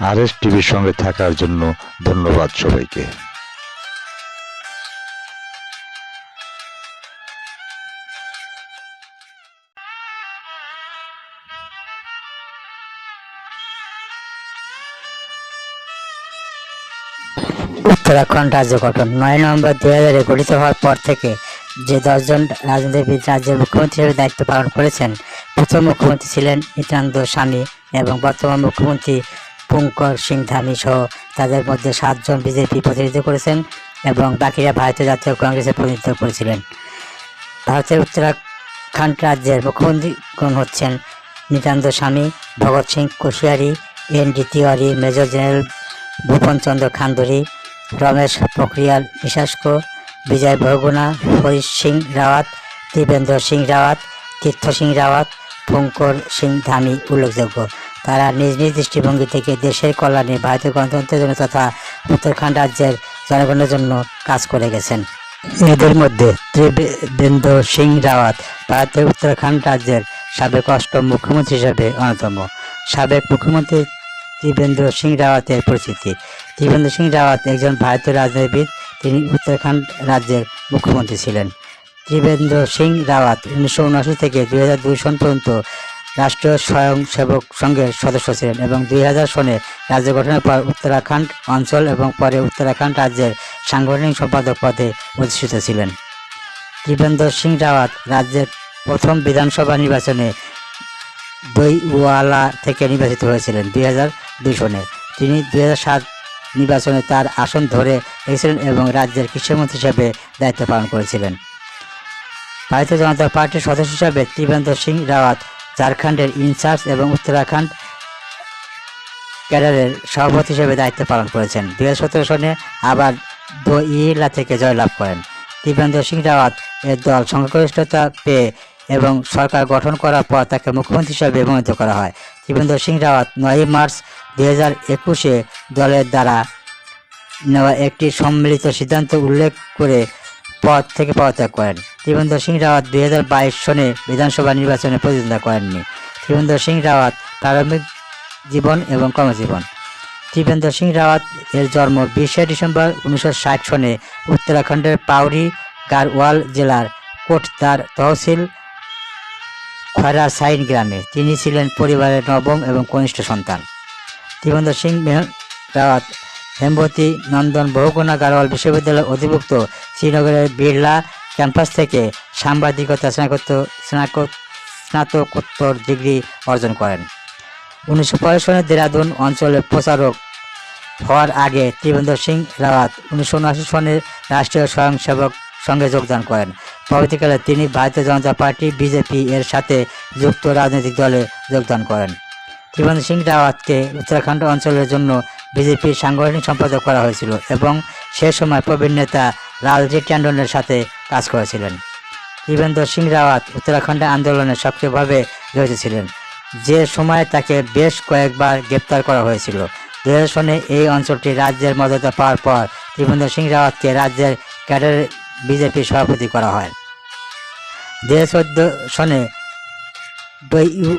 আর S টিভির সঙ্গে থাকার জন্য ধন্যবাদ সবাইকে। উত্তরাখণ্ড রাজ্য গঠন। নয় নভেম্বর দুই হাজারে গঠিত হওয়ার পর থেকে যে দশজন রাজনীতিবিদ রাজ্যের মুখ্যমন্ত্রী হিসেবে দায়িত্ব পালন করেছেন, প্রথম মুখ্যমন্ত্রী ছিলেন নিত্যানন্দ স্বামী এবং বর্তমান মুখ্যমন্ত্রী পুঙ্কর সিং ধামি সহ তাদের মধ্যে সাতজন বিজেপি প্রতিনিধিত্ব করেছেন এবং বাকিরা ভারতীয় জাতীয় কংগ্রেসের প্রতিনিধিত্ব করেছিলেন। ভারতের উত্তরাখণ্ড রাজ্যের মুখ্যমন্ত্রীগণ হচ্ছেন? Nityanand Swami, Bhagat Singh Koshyari, N D Tiwari, major general Bhuwan Chandra Khanduri, Ramesh Pokhriyal Nishank, Vijay Bahuguna Harish Singh Rawat, Trivendra Singh Rawat, Tirath Singh Rawat Pushkar Singh Dhami উল্লেখযোগ্য। তারা নিজ নিজ দৃষ্টিভঙ্গি থেকে দেশের কল্যাণে ভারতীয় গণতন্ত্রের জন্য তথা উত্তরাখণ্ড রাজ্যের জনগণের জন্য কাজ করে গেছেন। এদের মধ্যে ত্রিবেন্দ্র সিং রাওয়াত ভারতের উত্তরাখণ্ড রাজ্যের সাবেক অষ্টম মুখ্যমন্ত্রী হিসেবে অন্যতম। সাবেক মুখ্যমন্ত্রী ত্রিবেন্দ্র সিং রাওয়াতের পরিচিতি। ত্রিবেন্দ্র সিং রাওয়াত একজন ভারতীয় রাজনীতিবিদ, তিনি উত্তরাখণ্ড রাজ্যের মুখ্যমন্ত্রী ছিলেন। ত্রিবেন্দ্র সিং রাওয়াত উনিশশো উনআশি থেকে দুই হাজার দুই সন পর্যন্ত রাষ্ট্রীয় স্বয়ংসেবক সংঘের সদস্য ছিলেন এবং দুই হাজার সনে রাজ্য গঠনের পর উত্তরাখণ্ড অঞ্চল এবং পরে উত্তরাখণ্ড রাজ্যের সাংগঠনিক সম্পাদক পদে অধিষ্ঠিত ছিলেন। ত্রিবেন্দ্র সিং রাওয়াত রাজ্যের প্রথম বিধানসভা নির্বাচনে দইওয়ালা থেকে নির্বাচিত হয়েছিলেন দুই হাজার দুই সনে। তিনি দুই সাত নির্বাচনে তার আসন ধরে রেখেছিলেন এবং রাজ্যের কৃষিমন্ত্রী হিসেবে দায়িত্ব পালন করেছিলেন। ভারতীয় জনতা পার্টির সদস্য হিসাবে ত্রিবেন্দ্র সিং রাওয়াত ঝাড়খণ্ডের ইনচার্জ এবং উত্তরাখণ্ড ক্যাডারের সভাপতি হিসেবে দায়িত্ব পালন করেছেন। দুই হাজার সতেরো সনে আবার দইলা থেকে জয়লাভ করেন। ত্রিবেন্দ্র সিং রাওয়াত এর দল সংখ্যাগরিষ্ঠতা পেয়ে এবং সরকার গঠন করার পর তাকে মুখ্যমন্ত্রী হিসেবে মনোনীত করা হয়। ত্রিবেন্দ্র সিং রাওয়াত নয়ই মার্চ দুই একুশে দলের দ্বারা নেওয়া একটি সম্মিলিত সিদ্ধান্ত উল্লেখ করে পদ থেকে পদত্যাগ করেন। ত্রিবেন্দ্র সিং রাওয়াত দুই হাজার বাইশ সনে বিধানসভা নির্বাচনে প্রতিদ্বন্দ্বিতা করেননি। ত্রিবেন্দ্র সিং রাওয়াত প্রারম্ভিক জীবন এবং কর্মজীবন। ত্রিবেন্দ্র সিং রাওয়াত এর জন্ম বিশে ডিসেম্বর উনিশশো ষাট সনে উত্তরাখণ্ডের পাউরি গারওয়াল জেলার কোটদার তহসিল খয়রা সাইন গ্রামে। তিনি ছিলেন পরিবারের নবম এবং কনিষ্ঠ সন্তান। ত্রিবেন্দ্র সিং রাওয়াত হেমবতী নন্দন বহুগুণা গারওয়াল বিশ্ববিদ্যালয়ের অধিভুক্ত শ্রীনগরের বিড়লা ক্যাম্পাস থেকে সাংবাদিকতা, স্নাতকোত্তর, স্নাতক, স্নাতকোত্তর ডিগ্রি অর্জন করেন। উনিশশো পঁয়ষ সনে দেরাদুন অঞ্চলে প্রচারক হওয়ার আগে ত্রিবেন্দ্র সিং রাওয়াত উনিশশো উনআশি সনে রাষ্ট্রীয় স্বয়ংসেবক সঙ্গে যোগদান করেন। পরবর্তীকালে তিনি ভারতীয় জনতা পার্টি, বিজেপি এর সাথে যুক্ত রাজনৈতিক দলে যোগদান করেন। ত্রিবেন্দ্র সিং রাওয়াতকে উত্তরাখণ্ড অঞ্চলের জন্য বিজেপির সাংগঠনিক সম্পাদক করা হয়েছিল এবং সে সময় প্রবীণ নেতা লালজি ট্যান্ডনের সাথে কাজ করেছিলেন। ত্রিবেন্দ্র সিং রাওয়াত উত্তরাখণ্ড আন্দোলনে সক্রিয়ভাবে জড়িত ছিলেন। যে সময়ে তাকে বেশ কয়েকবার গ্রেপ্তার করা হয়েছিল। দু হাজার সনে এই অঞ্চলটি রাজ্যের মর্যাদা পাওয়ার পর ত্রিবেন্দ্র সিং রাওয়াতকে রাজ্যের ক্যাডার বিজেপির সভাপতি করা হয়। দু হাজার চোদ্দ সনে দই-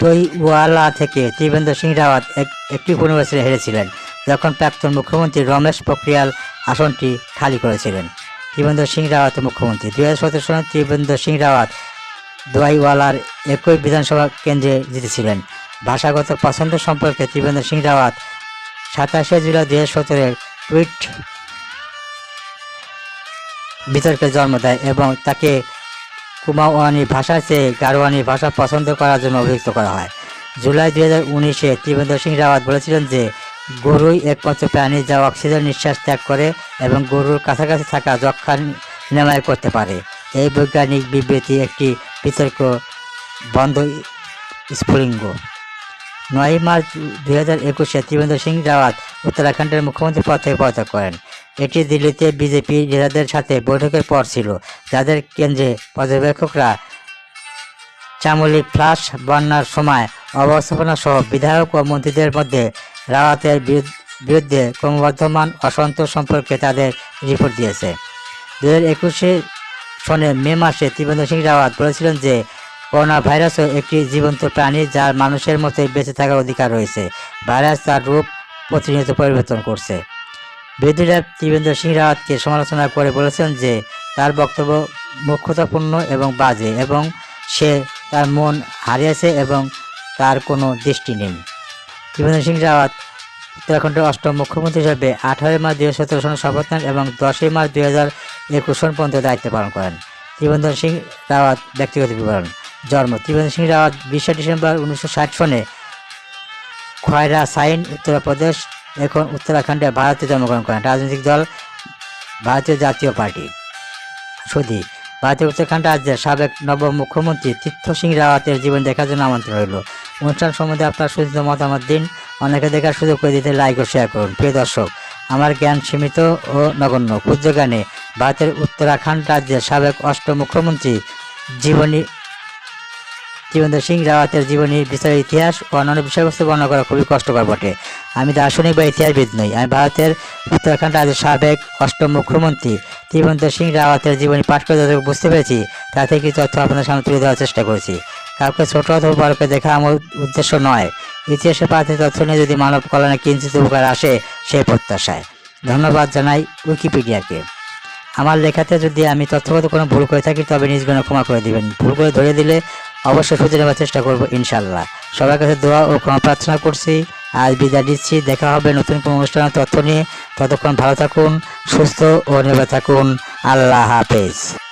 দইওয়ালা থেকে ত্রিবেন্দ্র সিং রাওয়াত এক একটি পুনর্বাচনে হেরেছিলেন। যখন প্রাক্তন মুখ্যমন্ত্রী রমেশ পোখরিয়াল আসনটি খালি করেছিলেন, ত্রিবেন্দ্র সিং রাওয়াত মুখ্যমন্ত্রী। দুই হাজার সতেরো সনে ত্রিবেন্দ্র সিং রাওয়াত দোয়াইওয়ালার একই বিধানসভা কেন্দ্রে জিতেছিলেন। ভাষাগত পছন্দ সম্পর্কে ত্রিবেন্দ্র সিং রাওয়াত সাতাশে জুলাই দুই হাজার সতেরোর টুইট বিতর্কের জন্ম দেয় এবং তাকে কুমাওয়ানি ভাষার চেয়ে গারোয়ানি ভাষা পছন্দ করার জন্য অভিযুক্ত করা হয়। জুলাই দুই হাজার উনিশে ত্রিবেন্দ্র সিং রাওয়াত বলেছিলেন যে গরুই একমাত্র প্রাণী যা অক্সিজেন নিঃশ্বাস ত্যাগ করে এবং গরুর কাছাকাছি থাকা যক্ষা নিরাময় করতে পারে। এই বৈজ্ঞানিক বিবৃতি একটি বিতর্ক বন্ধ স্ফুলিঙ্গ। নয় মার্চ দুই হাজার একুশে ত্রিবেন্দ্র সিং রাওয়াত উত্তরাখণ্ডের মুখ্যমন্ত্রী পদ থেকে পদত্যাগ করেন। এটি দিল্লিতে বিজেপি নেতাদের সাথে বৈঠকের পর ছিল। যাদের কেন্দ্রে পর্যবেক্ষকরা চামুলি ফ্লাশ বন্যার সময় অবস্থাপনা সহ বিধায়ক ও মন্ত্রীদের মধ্যে রাওয়াতের বিরুদ্ধ- ক্রমবর্ধমান অসন্তোষ সম্পর্কে তাদের রিপোর্ট দিয়েছে। দু হাজার একুশে সনের মে মাসে ত্রিবেন্দ্র সিং রাওয়াত বলেছিলেন যে করোনা ভাইরাসও একটি জীবন্ত প্রাণী যার মানুষের মতোই বেঁচে থাকার অধিকার রয়েছে। ভাইরাস তার রূপ প্রতিনিয়ত পরিবর্তন করছে। বিরোধীরা ত্রিবেন্দ্র সিং রাওয়াতকে সমালোচনা করে বলেছেন যে, তার বক্তব্য মুখ্যতাপূর্ণ এবং বাজে এবং সে তার মন হারিয়েছে এবং তার কোনো দৃষ্টি নেই। ত্রিবেন্দ্র সিং রাওয়াত, উত্তরাখণ্ডের অষ্টম মুখ্যমন্ত্রী হিসেবে আঠারোই মার্চ দুই সতেরো সনে শপথ নেন এবং দশই মার্চ দুই হাজার একুশ সন পর্যন্ত দায়িত্ব পালন করেন। ত্রিবেন্দ্র সিং রাওয়াত ব্যক্তিগত বিবরণ, জন্ম ত্রিবেন্দ্র সিং রাওয়াত বিশে ডিসেম্বর উনিশশো ষাট সনে খয়রা সাইন, উত্তরপ্রদেশ, এখন উত্তরাখণ্ডে ভারতে জন্মগ্রহণ করেন। রাজনৈতিক দল, ভারতীয় জাতীয় পার্টি। সুধী ভারতীয় উত্তরাখণ্ড রাজ্যের সাবেক নব মুখ্যমন্ত্রী তীর্থ সিং রাওয়াতের জীবন দেখার জন্য আমন্ত্রণ রইল। অনুষ্ঠান সম্বন্ধে আপনার সুচিত মতামত দিন। অনেকে দেখার সুযোগ করে দিতে লাইক ও শেয়ার করুন। প্রিয় দর্শক, আমার জ্ঞান সীমিত ও নগণ্য। ক্ষুদ্র জ্ঞানে ভারতের উত্তরাখণ্ড রাজ্যের সাবেক অষ্ট মুখ্যমন্ত্রী জীবনী ত্রিবেন্দ্র সিং রাওয়াতের জীবনী বিচারের ইতিহাস ও অন্যান্য বিষয়বস্তু বর্ণনা করা খুবই কষ্টকর বটে। আমি দার্শনিক বা ইতিহাসবিদ নই। আমি ভারতের উত্তরাখণ্ড রাজ্যের সাবেক অষ্টম মুখ্যমন্ত্রী ত্রিবেন্দ্র সিং রাওয়াতের জীবনী পাঠ করে যতটুকু বুঝতে পেরেছি, তাতে কি তথ্য আপনার সামনে তুলে দেওয়ার চেষ্টা করেছি। কাউকে ছোট অথবা বড়কে দেখা আমার উদ্দেশ্য নয়। ইতিহাসে পাতে তথ্য নিয়ে যদি মানব কল্যাণে কিঞ্চিত উপকার আসে, সেই প্রত্যাশায়। ধন্যবাদ জানাই উইকিপিডিয়াকে। আমার লেখাতে যদি আমি তথ্যগত কোনো ভুল করে থাকি, তবে নিজ গুণে ক্ষমা করে দিবেন। ভুল করে ধরে দিলে অবশ্যই শুধরে নেওয়ার চেষ্টা করব ইনশাল্লাহ সবার কাছে দোয়া ও ক্ষমা প্রার্থনা করছি। আজ বিদায় দিচ্ছি দেখা হবে নতুন কোনো অনুষ্ঠানের তথ্য নিয়ে। ততক্ষণ ভালো থাকুন, সুস্থ ও নিরাপদ থাকুন। আল্লাহ হাফেজ।